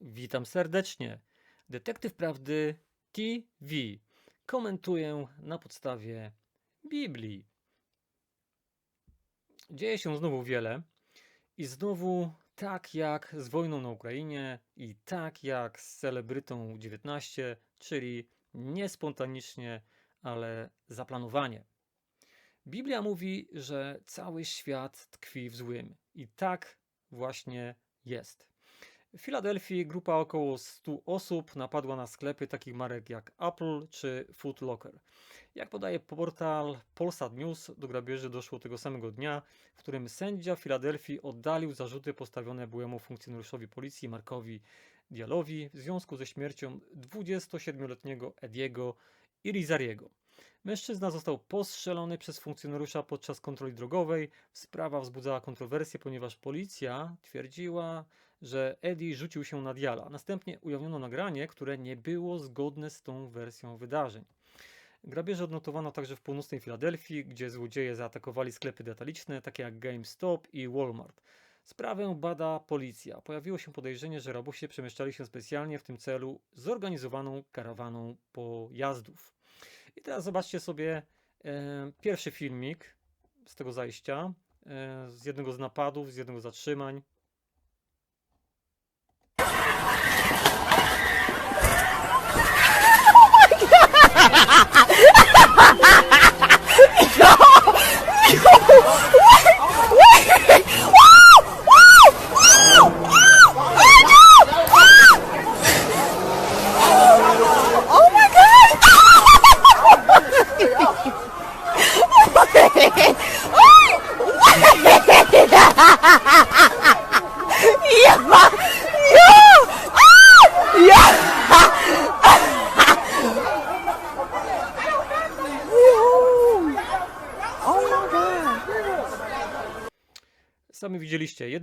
Witam serdecznie. Detektyw Prawdy TV. Komentuję na podstawie Biblii. Dzieje się znowu wiele i znowu tak jak z wojną na Ukrainie i tak jak z celebrytą 19, czyli nie spontanicznie, ale zaplanowanie. Biblia mówi, że cały świat tkwi w złym i tak właśnie jest. W Filadelfii grupa około 100 osób napadła na sklepy takich marek jak Apple czy Foot Locker. Jak podaje portal Polsat News, do grabieży doszło tego samego dnia, w którym sędzia Filadelfii oddalił zarzuty postawione byłemu funkcjonariuszowi policji Markowi Dialowi w związku ze śmiercią 27-letniego Ediego Irizariego. Mężczyzna został postrzelony przez funkcjonariusza podczas kontroli drogowej. Sprawa wzbudzała kontrowersje, ponieważ policja twierdziła, że Eddie rzucił się na Diala. Następnie ujawniono nagranie, które nie było zgodne z tą wersją wydarzeń. Grabieże odnotowano także w północnej Filadelfii, gdzie złodzieje zaatakowali sklepy detaliczne, takie jak GameStop i Walmart. Sprawę bada policja. Pojawiło się podejrzenie, że rabusie przemieszczali się specjalnie w tym celu zorganizowaną karawaną pojazdów. I teraz zobaczcie sobie e, pierwszy filmik z tego zajścia, e, z jednego z napadów, z jednego z zatrzymań.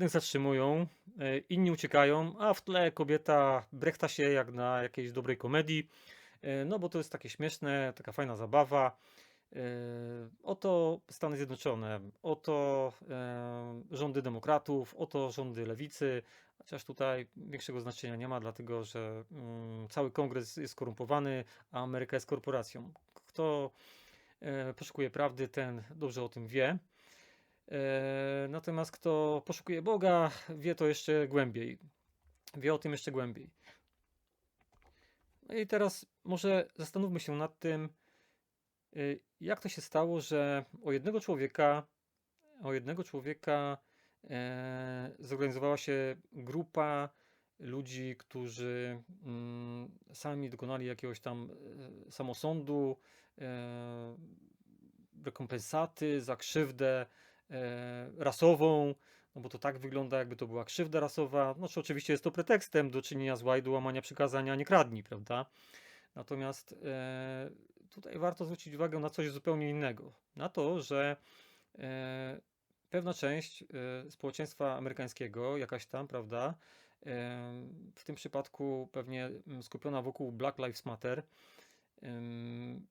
Jednych zatrzymują, e, inni uciekają, a w tle kobieta brechta się jak na jakiejś dobrej komedii. E, No bo to jest takie śmieszne, taka fajna zabawa. E, Oto Stany Zjednoczone, oto rządy demokratów, oto rządy lewicy, chociaż tutaj większego znaczenia nie ma, dlatego że mm, cały kongres jest skorumpowany, a Ameryka jest korporacją. Kto poszukuje prawdy, ten dobrze o tym wie. E, Natomiast kto poszukuje Boga, wie to jeszcze głębiej. Wie o tym jeszcze głębiej. No i teraz może zastanówmy się nad tym, y, jak to się stało, że o jednego człowieka, o jednego człowieka e, zorganizowała się grupa ludzi, którzy mm, sami dokonali jakiegoś tam e, samosądu, rekompensaty za krzywdę rasową, no bo to tak wygląda, jakby to była krzywda rasowa. Znaczy, oczywiście jest to pretekstem do czynienia zła i do łamania przykazania nie kradnij, prawda? Natomiast e, tutaj warto zwrócić uwagę na coś zupełnie innego. Na to, że e, pewna część e, społeczeństwa amerykańskiego, jakaś tam, prawda, e, w tym przypadku pewnie mm, skupiona wokół Black Lives Matter, em,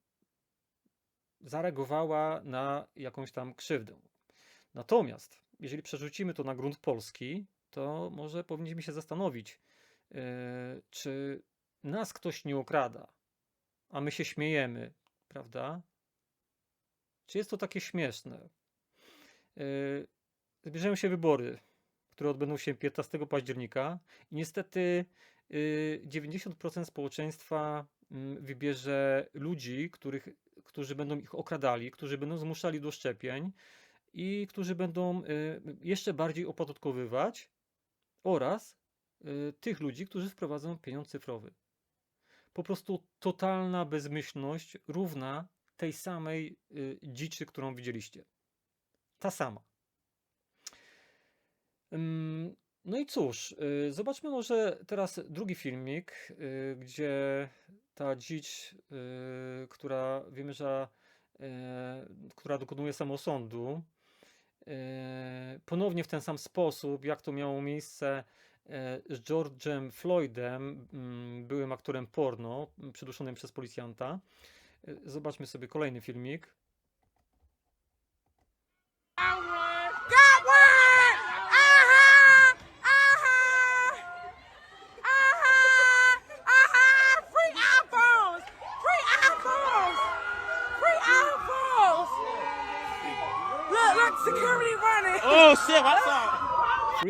zareagowała na jakąś tam krzywdę. Natomiast, jeżeli przerzucimy to na grunt polski, to może powinniśmy się zastanowić, e, czy nas ktoś nie okrada, a my się śmiejemy, prawda? Czy jest to takie śmieszne? E, Zbliżają się wybory, które odbędą się 15 października i niestety y, 90% społeczeństwa mm, wybierze ludzi, których, którzy będą ich okradali, którzy będą zmuszali do szczepień i którzy będą y, jeszcze bardziej opodatkowywać oraz y, tych ludzi, którzy wprowadzą pieniądz cyfrowy. Po prostu totalna bezmyślność równa tej samej y, dziczy, którą widzieliście. Ta sama. Ym, No i cóż, zobaczmy może teraz drugi filmik, gdzie ta dzicz, która e, która dokonuje samosądu, ponownie w ten sam sposób, jak to miało miejsce e, z George'em Floydem, mm, byłym aktorem porno, przyduszonym przez policjanta. E, Zobaczmy sobie kolejny filmik.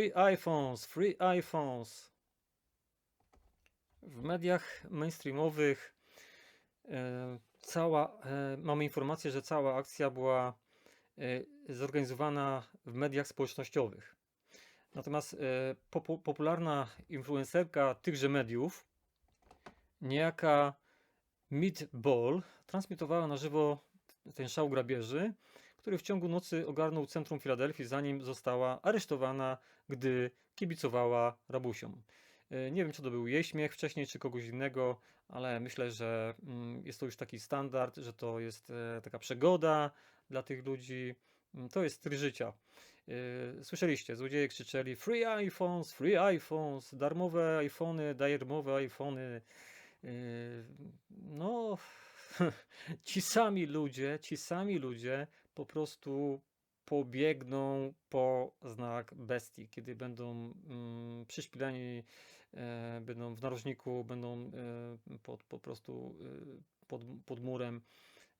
Free iPhones, free iPhones. W mediach mainstreamowych e, cała, e, mamy informację, że cała akcja była e, zorganizowana w mediach społecznościowych. Natomiast popu- popularna influencerka tychże mediów, niejaka Meatball, transmitowała na żywo ten szał grabieży, który w ciągu nocy ogarnął centrum Filadelfii, zanim została aresztowana, gdy kibicowała rabusiom. E, Nie wiem, czy to był jej śmiech wcześniej, czy kogoś innego, ale myślę, że mm, jest to już taki standard, że to jest e, taka przygoda dla tych ludzi. Mm, To jest styl życia. E, Słyszeliście, złodzieje krzyczeli free iPhones, free iPhones, darmowe iPhony, darmowe iPhony. No, ci sami ludzie, ci sami ludzie po prostu pobiegną po znak bestii, kiedy będą mm, przyśpileni, e, będą w narożniku, będą e, pod, po prostu e, pod, pod murem,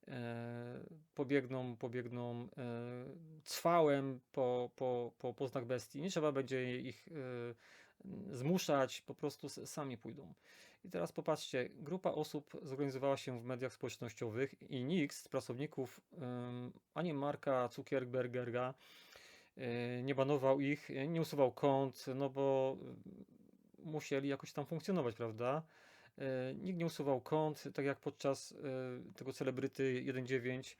e, pobiegną, pobiegną e, cwałem po, po, po, po znak bestii. Nie trzeba będzie ich e, zmuszać, po prostu sami pójdą. I teraz popatrzcie, grupa osób zorganizowała się w mediach społecznościowych i nikt z pracowników, ani Marka Zuckerberga, y, nie banował ich, nie usuwał kont, no bo y, musieli jakoś tam funkcjonować, prawda? Y, Nikt nie usuwał kont, tak jak podczas tego celebryty 1.9.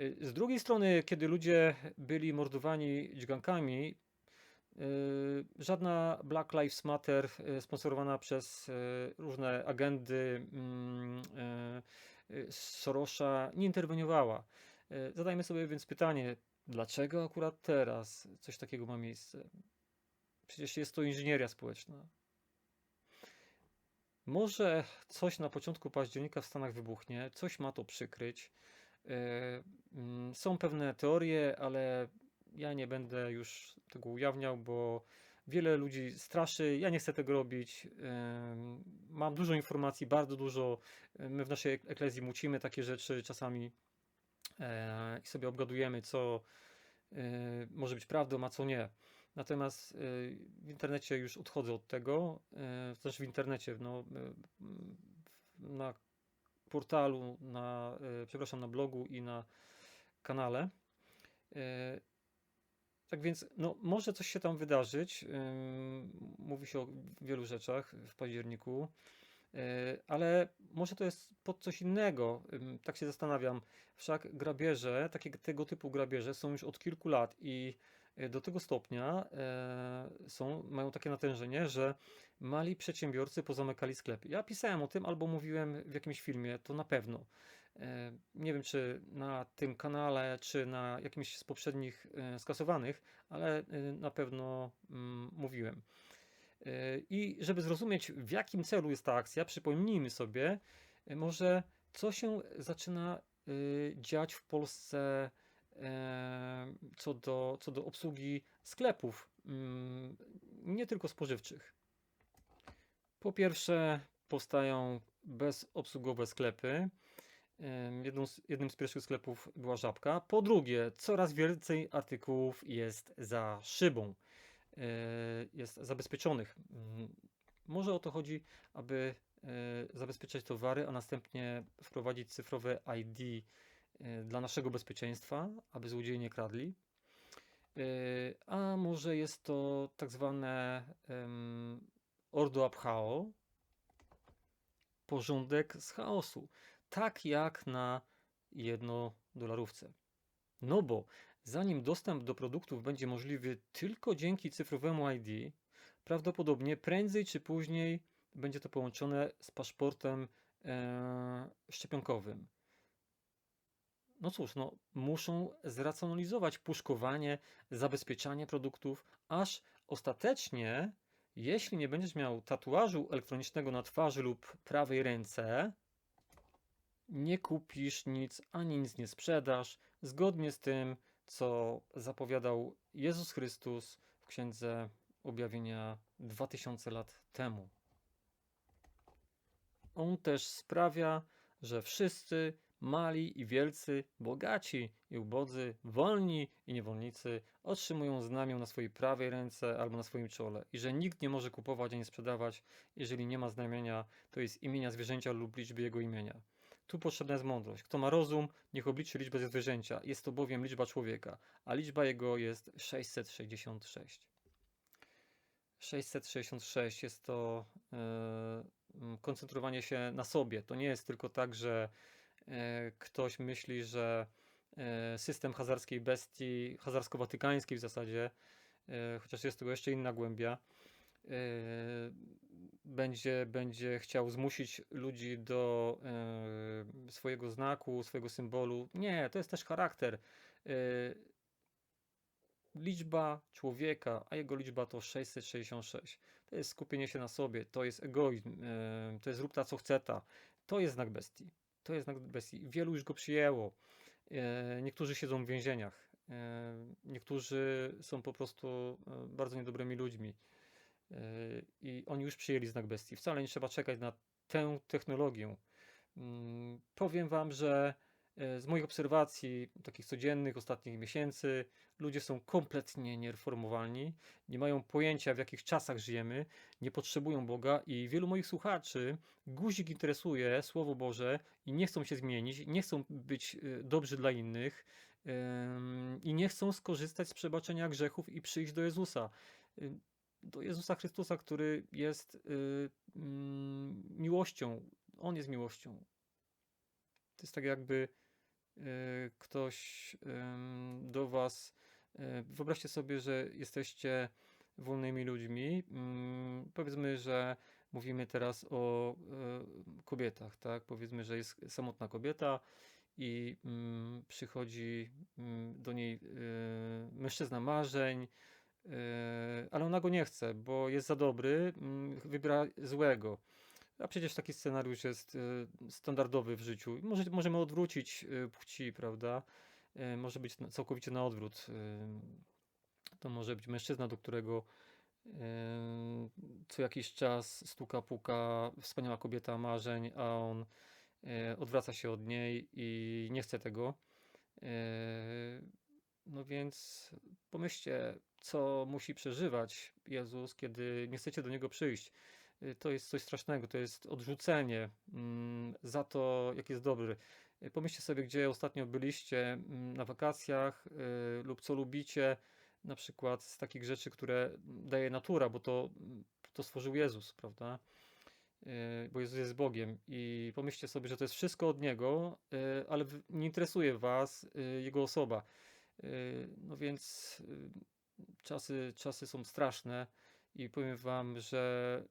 Y, Z drugiej strony, kiedy ludzie byli mordowani dźgankami, żadna Black Lives Matter y, sponsorowana przez y, różne agendy mm, y, y, Sorosza nie interweniowała. Y, Zadajmy sobie więc pytanie, dlaczego akurat teraz coś takiego ma miejsce? Przecież jest to inżynieria społeczna. Może coś na początku października w Stanach wybuchnie, coś ma to przykryć. Y, mm, Są pewne teorie, ale ja nie będę już tego ujawniał, bo wiele ludzi straszy. Ja nie chcę tego robić. Mam dużo informacji, bardzo dużo. My w naszej ek- eklezji mucimy takie rzeczy czasami e, i sobie obgadujemy, co e, może być prawdą, a co nie. Natomiast e, w internecie już odchodzę od tego. e, Też w internecie, no, e, na portalu, na, e, przepraszam, na blogu i na kanale. Tak więc, no, może coś się tam wydarzyć. ym, Mówi się o wielu rzeczach w październiku, yy, ale może to jest pod coś innego. Tak się zastanawiam. Wszak grabieże, takie tego typu grabieże są już od kilku lat i yy, do tego stopnia e, są, mają takie natężenie, że mali przedsiębiorcy pozamykali sklepy. Ja pisałem o tym albo mówiłem w jakimś filmie, to na pewno. E, Nie wiem, czy na tym kanale, czy na jakimś z poprzednich e, skasowanych, ale e, na pewno mm, mówiłem. I żeby zrozumieć, w jakim celu jest ta akcja, przypomnijmy sobie, może co się zaczyna dziać w Polsce co do, co do obsługi sklepów, mm, nie tylko spożywczych. Po pierwsze, powstają bezobsługowe sklepy. Z, jednym z pierwszych sklepów była żabka. Po drugie, coraz więcej artykułów jest za szybą, e, jest zabezpieczonych. Mm, Może o to chodzi, aby e, zabezpieczać towary, a następnie wprowadzić cyfrowe ID e, dla naszego bezpieczeństwa, aby złodzieje nie kradli. A może jest to tak zwane Ordo ab Chao, porządek z chaosu tak jak na jednodolarówce. No bo zanim dostęp do produktów będzie możliwy tylko dzięki cyfrowemu ID, prawdopodobnie prędzej czy później będzie to połączone z paszportem e, szczepionkowym. No cóż, no, muszą zracjonalizować puszkowanie, zabezpieczanie produktów, aż ostatecznie, jeśli nie będziesz miał tatuażu elektronicznego na twarzy lub prawej ręce, nie kupisz nic, ani nic nie sprzedasz, zgodnie z tym, co zapowiadał Jezus Chrystus w Księdze Objawienia 2000 lat temu. On też sprawia, że wszyscy mali i wielcy, bogaci i ubodzy, wolni i niewolnicy otrzymują znamię na swojej prawej ręce albo na swoim czole i że nikt nie może kupować ani sprzedawać, jeżeli nie ma znamienia, to jest imienia zwierzęcia lub liczby jego imienia. Tu potrzebna jest mądrość. Kto ma rozum, niech obliczy liczbę zwierzęcia. Jest to bowiem liczba człowieka, a liczba jego jest 666. 666 jest to mm, koncentrowanie się na sobie. To nie jest tylko tak, że e, ktoś myśli, że e, system hazarskiej bestii, hazarsko-watykańskiej w zasadzie, e, chociaż jest tego jeszcze inna głębia, będzie, będzie chciał zmusić ludzi do e, swojego znaku, swojego symbolu. Nie, to jest też charakter. E, liczba człowieka, a jego liczba to 666. To jest skupienie się na sobie, to jest egoizm, e, to jest rób ta co chce ta. To jest znak bestii. To jest znak bestii. Wielu już go przyjęło. Niektórzy siedzą w więzieniach. Niektórzy są po prostu bardzo niedobrymi ludźmi. I oni już przyjęli znak bestii. Wcale nie trzeba czekać na tę technologię. Mm, Powiem Wam, że e, z moich obserwacji, takich codziennych, ostatnich miesięcy, ludzie są kompletnie niereformowalni, nie mają pojęcia, w jakich czasach żyjemy, nie potrzebują Boga i wielu moich słuchaczy guzik interesuje Słowo Boże i nie chcą się zmienić, nie chcą być e, dobrzy dla innych i nie chcą skorzystać z przebaczenia grzechów i przyjść do Jezusa. Do Jezusa Chrystusa, który jest y, mm, miłością. On jest miłością. To jest tak jakby y, ktoś do was. y, Wyobraźcie sobie, że jesteście wolnymi ludźmi. Ym, Powiedzmy, że mówimy teraz o kobietach, tak? Powiedzmy, że jest samotna kobieta i mm, przychodzi mm, do niej mężczyzna marzeń, ale ona go nie chce, bo jest za dobry, mm, wybiera złego. A przecież taki scenariusz jest y, standardowy w życiu. Może, możemy odwrócić y, płci, prawda? Może być całkowicie na odwrót. To może być mężczyzna, do którego co jakiś czas stuka, puka wspaniała kobieta marzeń, a on odwraca się od niej i nie chce tego. No więc pomyślcie, co musi przeżywać Jezus, kiedy nie chcecie do Niego przyjść. Y, To jest coś strasznego, to jest odrzucenie mm, za to, jak jest dobry. Y, Pomyślcie sobie, gdzie ostatnio byliście mm, na wakacjach y, lub co lubicie, na przykład z takich rzeczy, które daje natura, bo to, to stworzył Jezus, prawda? Bo Jezus jest Bogiem i pomyślcie sobie, że to jest wszystko od Niego, ale nie interesuje Was Jego osoba. No więc czasy, czasy są straszne i powiem Wam, że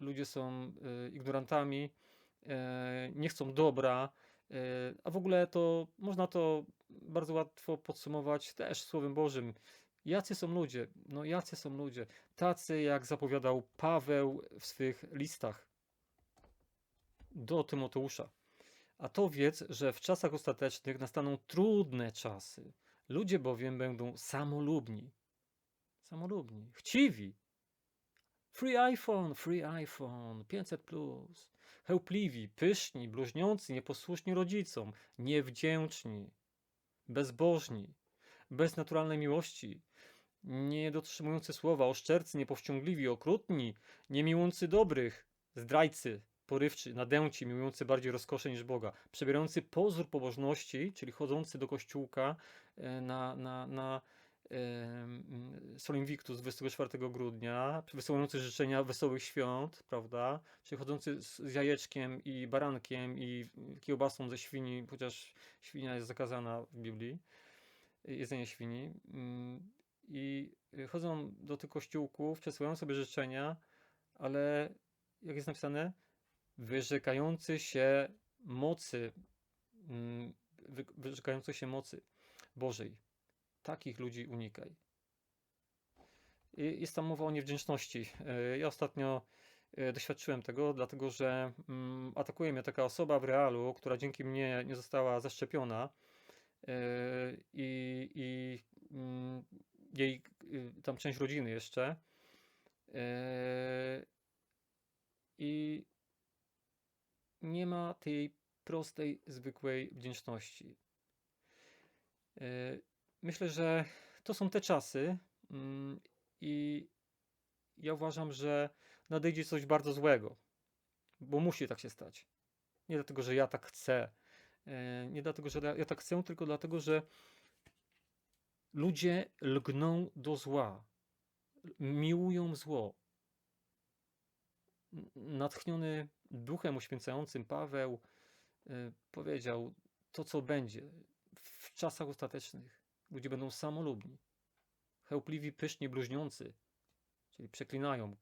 ludzie są y, ignorantami, e, nie chcą dobra, e, a w ogóle to można to bardzo łatwo podsumować też Słowem Bożym. Jacy są ludzie? No jacy są ludzie? Tacy, jak zapowiadał Paweł w swych listach do Tymoteusza. A to wiedz, że w czasach ostatecznych nastaną trudne czasy. Ludzie bowiem będą samolubni. Samolubni, chciwi. Free iPhone, free iPhone, 500 plus. Chełpliwi, pyszni, bluźniący, nieposłuszni rodzicom, niewdzięczni, bezbożni, bez naturalnej miłości, nie dotrzymujący słowa, oszczercy, niepowściągliwi, okrutni, niemiłujący dobrych, zdrajcy, porywczy, nadęci, miłujący bardziej rozkosze niż Boga, przebierający pozór pobożności, czyli chodzący do kościółka e, na, na, na Sol Invictus 24 grudnia, wysyłający życzenia wesołych świąt, prawda? Chodzący z, jajeczkiem i barankiem i kiełbasą ze świni, chociaż świnia jest zakazana w Biblii, y, jedzenie świni. Mm, I chodzą do tych kościółków, przesyłają sobie życzenia, ale jak jest napisane, wyrzekający się mocy, mm, wy- wyrzekający się mocy Bożej. Takich ludzi unikaj. I Jest tam mowa o niewdzięczności. E, Ja ostatnio e, doświadczyłem tego, dlatego że mm, atakuje mnie taka osoba w realu, która dzięki mnie nie została zaszczepiona e, i, i mm, jej y, tam część rodziny jeszcze. I nie ma tej prostej, zwykłej wdzięczności. Myślę, że to są te czasy mm, i ja uważam, że nadejdzie coś bardzo złego, bo musi tak się stać. Nie dlatego, że ja tak chcę, e, nie dlatego, że ja- tak chcę, tylko dlatego, że ludzie lgną do zła, miłują zło. Natchniony duchem uświęcającym Paweł e, powiedział to, co będzie w czasach ostatecznych. Ludzie będą samolubni, chełpliwi, pyszni, bluźniący, czyli przeklinają,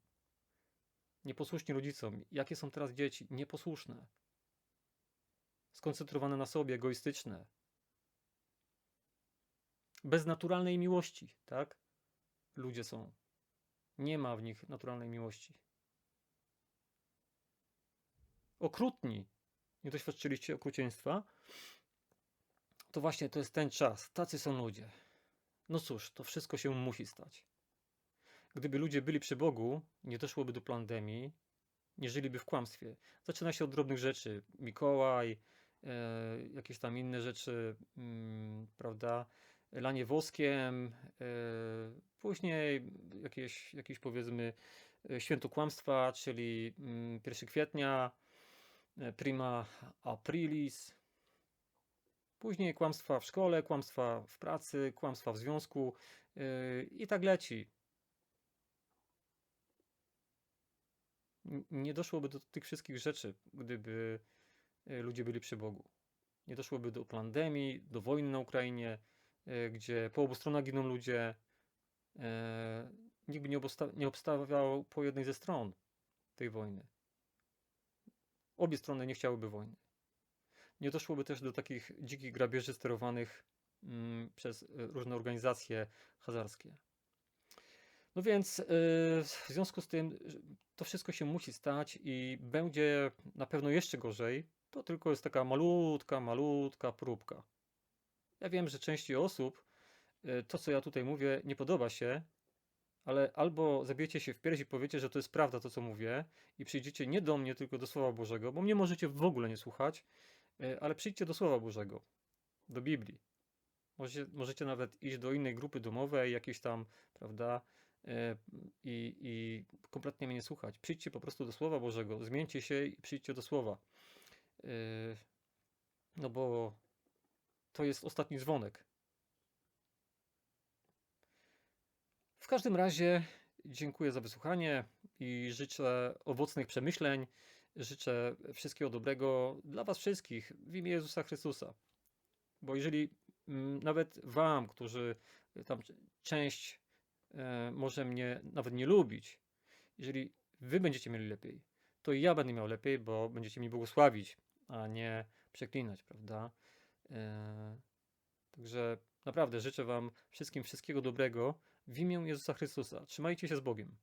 nieposłuszni rodzicom. Jakie są teraz dzieci? Nieposłuszne, skoncentrowane na sobie, egoistyczne, bez naturalnej miłości, tak? Ludzie są. Nie ma w nich naturalnej miłości. Okrutni. Nie doświadczyliście okrucieństwa? To właśnie to jest ten czas. Tacy są ludzie. No cóż, to wszystko się musi stać. Gdyby ludzie byli przy Bogu, nie doszłoby do pandemii, nie żyliby w kłamstwie. Zaczyna się od drobnych rzeczy. Mikołaj, e, jakieś tam inne rzeczy, mm, prawda? Lanie woskiem, e, później jakieś, jakieś powiedzmy e, święto kłamstwa, czyli mm, 1 kwietnia, e, prima aprilis, później kłamstwa w szkole, kłamstwa w pracy, kłamstwa w związku e, i tak leci. Nie doszłoby do tych wszystkich rzeczy, gdyby e, ludzie byli przy Bogu. Nie doszłoby do pandemii, do wojny na Ukrainie, e, gdzie po obu stronach giną ludzie. E, Nikt by nie, nie obstawiał po jednej ze stron tej wojny. Obie strony nie chciałyby wojny. Nie doszłoby też do takich dzikich grabieży sterowanych mm, przez e, różne organizacje hazarskie. No więc e, w związku z tym że to wszystko się musi stać i będzie na pewno jeszcze gorzej. To tylko jest taka malutka, malutka próbka. Ja wiem, że części osób to, co ja tutaj mówię, nie podoba się, ale albo zabijecie się w piersi i powiecie, że to jest prawda to, co mówię i przyjdziecie nie do mnie, tylko do Słowa Bożego, bo mnie możecie w ogóle nie słuchać, ale przyjdźcie do Słowa Bożego, do Biblii. Możecie, możecie nawet iść do innej grupy domowej, jakiejś tam, prawda, e, i, i kompletnie mnie nie słuchać. Przyjdźcie po prostu do Słowa Bożego, zmieńcie się i przyjdźcie do Słowa. E, No bo to jest ostatni dzwonek. W każdym razie dziękuję za wysłuchanie i życzę owocnych przemyśleń. Życzę wszystkiego dobrego dla Was wszystkich w imię Jezusa Chrystusa. Bo jeżeli mm, nawet Wam, którzy y, tam część e, może mnie nawet nie lubić, jeżeli Wy będziecie mieli lepiej, to i ja będę miał lepiej, bo będziecie mi błogosławić, a nie przeklinać, prawda? E, Także naprawdę życzę Wam wszystkim wszystkiego dobrego w imię Jezusa Chrystusa. Trzymajcie się z Bogiem.